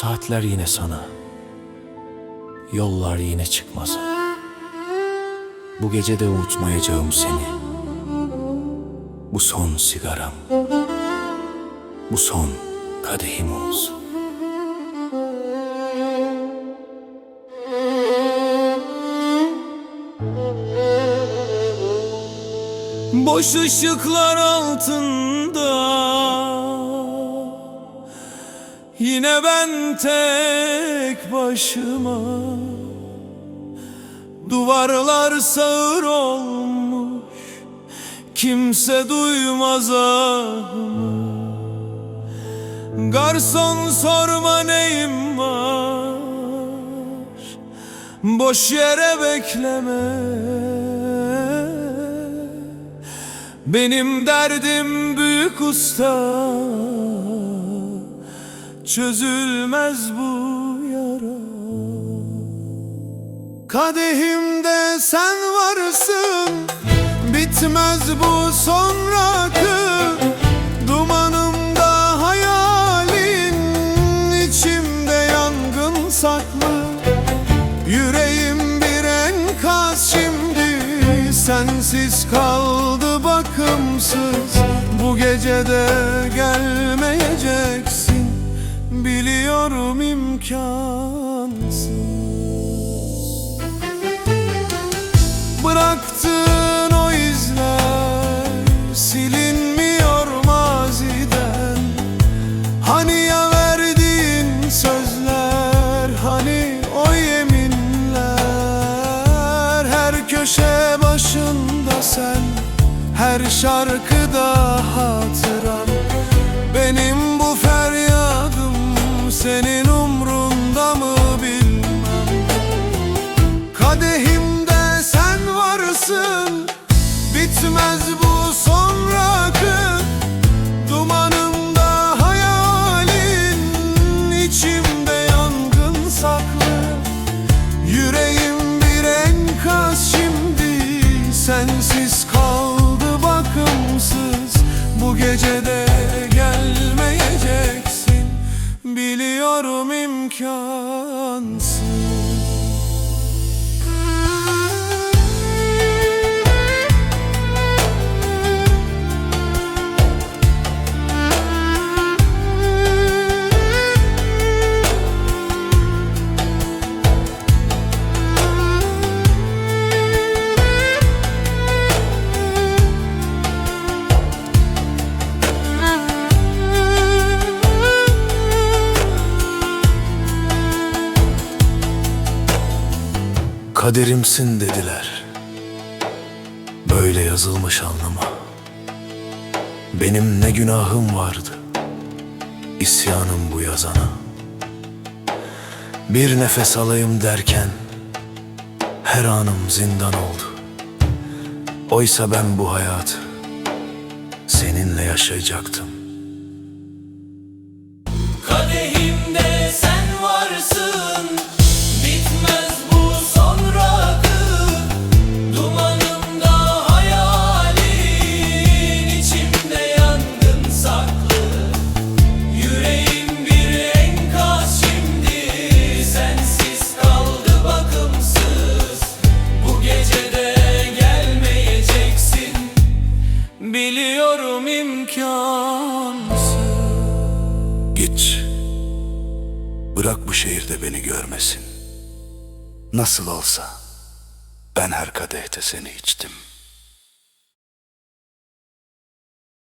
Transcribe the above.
Saatler yine sana. Yollar yine çıkmaz. Bu gece de unutmayacağım seni. Bu son sigaram. Bu son kadehim olsun. Boş ışıklar altında Yine ben tek başıma. Duvarlar sağır olmuş. Kimse duymaz ahımı. Garson sorma neyim var? Boş yere bekleme. Benim derdim büyük usta Çözülmez bu yara. Kadehimde sen varsın Bitmez bu son rakı Dumanımda hayalin içimde yangın saklı. Yüreğim bir enkaz şimdi Sensiz kaldı bakımsız. Bu gecede gelmeyeceksin Biliyorum imkansız. Bıraktığın o izler Silinmiyor maziden. Hani ya verdiğin sözler Hani o yeminler. Her köşe başında sen Her şarkıda hatıran şimdi Kaderimsin dediler. Böyle yazılmış alnıma Benim ne günahım vardı? İsyanım bu yazana. Bir nefes alayım derken Her anım zindan oldu. Oysa ben bu hayatı Seninle yaşayacaktım İmkansız Git. Bırak bu şehirde beni görmesin. Nasıl olsa ben her kadehte seni içtim.